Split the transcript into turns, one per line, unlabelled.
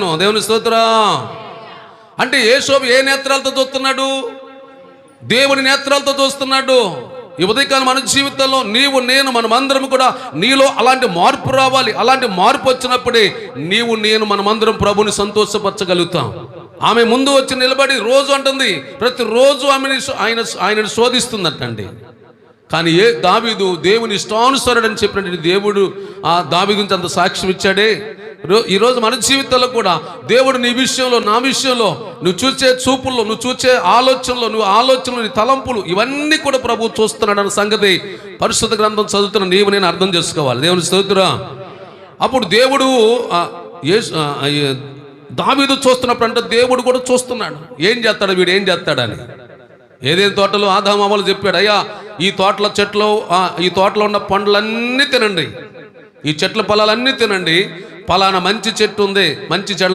దేవుని స్తోత్రం. అంటే యేసోబు ఏ నేత్రాలతో చూస్తున్నాడు? దేవుని నేత్రాలతో చూస్తున్నాడు. ఈ ఉదయకాలం మన జీవితంలో నీవు నేను మనమందరం కూడా నీలో అలాంటి మార్పు రావాలి. అలాంటి మార్పు వచ్చినప్పుడే నీవు నేను మనమందరం ప్రభుని సంతోషపరచగలుగుతాం. ఆమె ముందు వచ్చి నిలబడి రోజు అంటుంది. ప్రతిరోజు ఆమెని ఆయన ఆయనను శోధిస్తుందటండి. కానీ ఏ దావీదు దేవుని ఇష్టానుసరుడని చెప్పినటువంటి దేవుడు ఆ దావి గురించి అంత సాక్ష్యం ఇచ్చాడే. ఈరోజు మన జీవితంలో కూడా దేవుడు నీ విషయంలో నా విషయంలో నువ్వు చూసే చూపుల్లో నువ్వు చూసే ఆలోచనలో నువ్వు ఆలోచనలు నీ తలంపులు ఇవన్నీ కూడా ప్రభు చూస్తున్నాడు అన్న సంగతి పరిశుద్ధ గ్రంథం చదువుతున్న నీవు నేను అర్థం చేసుకోవాలి. దేవుని చదువుతురా అప్పుడు దేవుడు దావీదు చూస్తున్నప్పుడు అంటే దేవుడు కూడా చూస్తున్నాడు. ఏం చేస్తాడు వీడు? ఏం చేస్తాడని? ఏదేం తోటలో ఆదామామలు చెప్పాడు? అయ్యా ఈ తోటల చెట్లు ఈ తోటలో ఉన్న పండ్లన్నీ తినండి. ఈ చెట్ల పొలాలన్నీ తినండి. పలానా మంచి చెట్టు ఉంది మంచి చెట్ల